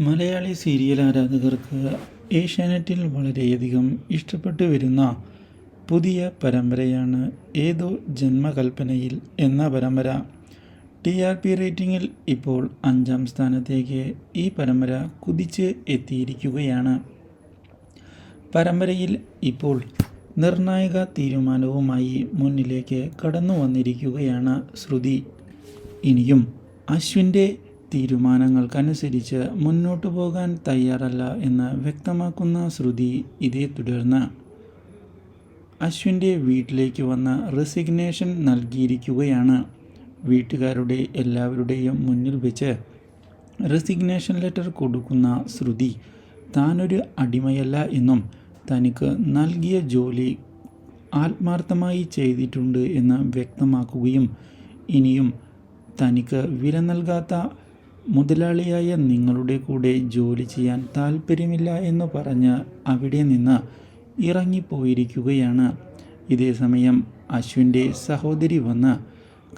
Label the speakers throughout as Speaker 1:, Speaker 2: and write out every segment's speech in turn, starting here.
Speaker 1: Malayali serial ആരാധകർക്ക് ഏഷ്യാനെറ്റിൽ വളരെയധികം ഇഷ്ടപ്പെട്ടു വരുന്ന പുതിയ പരമ്പരയാണ് ഏതോ ജന്മകൽപ്പനയിൽ എന്ന പരമ്പര. ടി ആർ പി റേറ്റിംഗിൽ ഇപ്പോൾ അഞ്ചാം സ്ഥാനത്തേക്ക് ഈ പരമ്പര കുതിച്ച് എത്തിയിരിക്കുകയാണ്. പരമ്പരയിൽ ഇപ്പോൾ നിർണായക തീരുമാനവുമായി മുന്നിലേക്ക് കടന്നു വന്നിരിക്കുകയാണ് ശ്രുതി. ഇനിയും അശ്വിന്റെ തീരുമാനങ്ങൾക്കനുസരിച്ച് മുന്നോട്ടു പോകാൻ തയ്യാറല്ല എന്ന് വ്യക്തമാക്കുന്ന ശ്രുതി ഇതേ തുടർന്ന്. അശ്വിന്റെ വീട്ടിലേക്ക് വന്ന് റെസിഗ്നേഷൻ നൽകിയിരിക്കുകയാണ്. വീട്ടുകാരുടെ എല്ലാവരുടെയും മുന്നിൽ വെച്ച് റെസിഗ്നേഷൻ ലെറ്റർ കൊടുക്കുന്ന ശ്രുതി താനൊരു അടിമയല്ല എന്നും തനിക്ക് നൽകിയ ജോലി ആത്മാർത്ഥമായി ചെയ്തിട്ടുണ്ട് എന്ന് വ്യക്തമാക്കുകയും ഇനിയും തനിക്ക് വില നൽകാത്ത മുതലാളിയായ നിങ്ങളുടെ കൂടെ ജോലി ചെയ്യാൻ താല്പര്യമില്ല എന്ന് പറഞ്ഞ് അവിടെ നിന്ന് ഇറങ്ങിപ്പോയിരിക്കുകയാണ്. ഇതേസമയം അശ്വിന്റെ സഹോദരി വന്ന്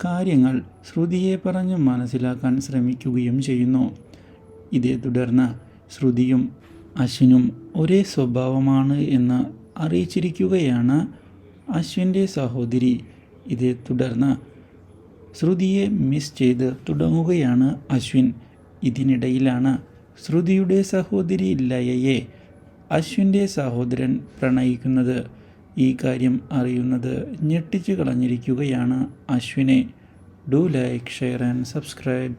Speaker 1: കാര്യങ്ങൾ ശ്രുതിയെ പറഞ്ഞ് മനസ്സിലാക്കാൻ ശ്രമിക്കുകയും ചെയ്യുന്നു. ഇതേ തുടർന്ന് ശ്രുതിയും അശ്വിനും ഒരേ സ്വഭാവമാണ് എന്ന് അറിയിച്ചിരിക്കുകയാണ് അശ്വിന്റെ സഹോദരി. ഇതേ തുടർന്ന് ശ്രുതിയെ മിസ് ചെയ്ത് തുടങ്ങുകയാണ് അശ്വിൻ. ഇതിനിടയിലാണ് ശ്രുതിയുടെ സഹോദരി ലയയെ അശ്വിന്റെ സഹോദരൻ പ്രണയിക്കുന്നത്. ഈ കാര്യം അറിയുന്നത് ഞെട്ടിച്ചു കളഞ്ഞിരിക്കുകയാണ് അശ്വിനെ. Do like share and subscribe.